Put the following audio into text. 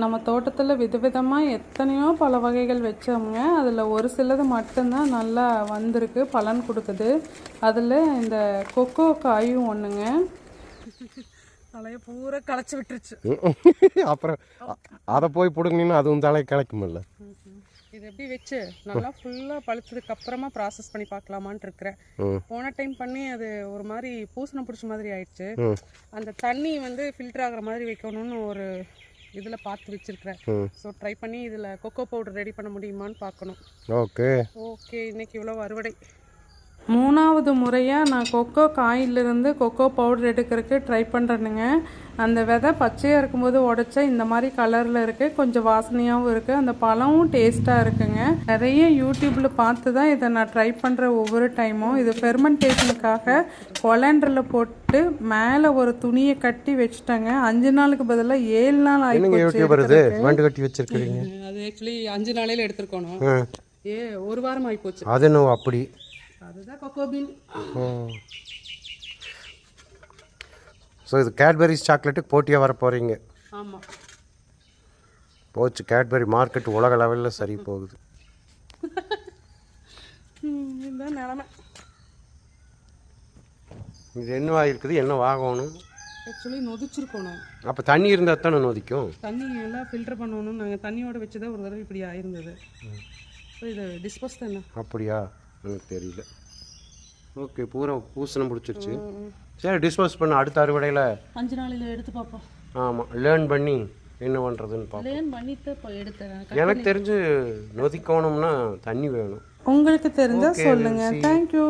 நம்ம தோட்டத்தில் விதவிதமாக எத்தனையோ பல வகைகள் வச்சோங்க அதில் ஒரு சிலது மட்டும்தான் நல்லா வந்திருக்கு பலன் கொடுக்குது. அதில் இந்த கொக்கோ காயும் ஒன்றுங்க தலையை பூரா களைச்சி விட்டுருச்சு. அப்புறம் அதை போய் பிடுங்கினீங்கன்னா அதுவும் தலை கிடைக்குமில்ல இது எப்படி வச்சு? நல்லா ஃபுல்லாக பழுத்ததுக்கு அப்புறமா ப்ராசஸ் பண்ணி பார்க்கலாமான்னு இருக்கிறேன். போன டைம் பண்ணி அது ஒரு மாதிரி பூசணம் பிடிச்ச மாதிரி ஆயிடுச்சு. அந்த தண்ணி வந்து ஃபில்டர் ஆகுற மாதிரி வைக்கணும்னு ஒரு இதில் பார்த்து வச்சிருக்கிறேன். ஸோ ட்ரை பண்ணி இதில் கொக்கோ பவுடர் ரெடி பண்ண முடியுமான்னு பார்க்கணும். ஓகே. ஓகே இன்னைக்கு இவ்வளோ அறுவடை. மூணாவது முறையாக நான் கொக்கோ காயிலிருந்து கொக்கோ பவுடர் எடுக்கிறதுக்கு ட்ரை பண்ணுறேனுங்க அந்த விதை பச்சையாக இருக்கும்போது உடைச்சா இந்த மாதிரி கலரில் இருக்குது கொஞ்சம் வாசனையாகவும் இருக்குது அந்த பழமும் டேஸ்ட்டாக இருக்குங்க. நிறைய யூடியூப்பில் பார்த்து தான் இதை நான் ட்ரை பண்ணுற ஒவ்வொரு டைமும் இது ஃபெர்மெண்டேஷனுக்காக கொலண்டரில் போட்டு மேலே ஒரு துணியை கட்டி வச்சுட்டாங்க. அஞ்சு நாளுக்கு பதிலாக ஏழு நாள் என்னங்க ஆகி யூடியூபர் இது வண்டு கட்டி வச்சிருக்கிறீங்க. அது ஆக்சுவலி அஞ்சு நாளையில் எடுத்துருக்கணும். ஏ ஒரு வாரம் ஆகி போச்சு அது என்னவோ அப்படி. அதுதான் கொக்கோ பீன் ஸோ இது கேட்பரிஸ் சாக்லேட்டுக்கு போட்டியாக வர போகிறீங்க ஆமாம் போச்சு கேட்பரி மார்க்கெட் உலக லெவலில் சரி போகுது. இதுதான் நிலமை. இது என்ன இருக்குது என்ன வாங்கணும்? ஆக்சுவலி நொதிச்சிருக்கணும் அப்போ தண்ணி இருந்தால் தானே நொதிக்கும்? தண்ணி எல்லாம் ஃபில்டர் பண்ணணும் நாங்கள் தண்ணியோட வச்சு தான் ஒரு தடவை இப்படி ஆயிருந்தது. இது டிஸ்போஸ் தானே அப்படியா? எனக்கு தெரியல. ஓகே பூரா பூசணம் பிடிச்சிருச்சு சரி டிஸ்போஸ் பண்ண அடுத்த அறுவடையில். அஞ்சு நாளையில் எடுத்து பார்ப்போம். ஆமாம் லேர்ன் பண்ணி என்ன பண்ணுறதுன்னு பார்ப்போம். எனக்கு தெரிஞ்சு நொதிக்கணும்னா தண்ணி வேணும். உங்களுக்கு தெரிஞ்சா சொல்லுங்க. தேங்க்யூ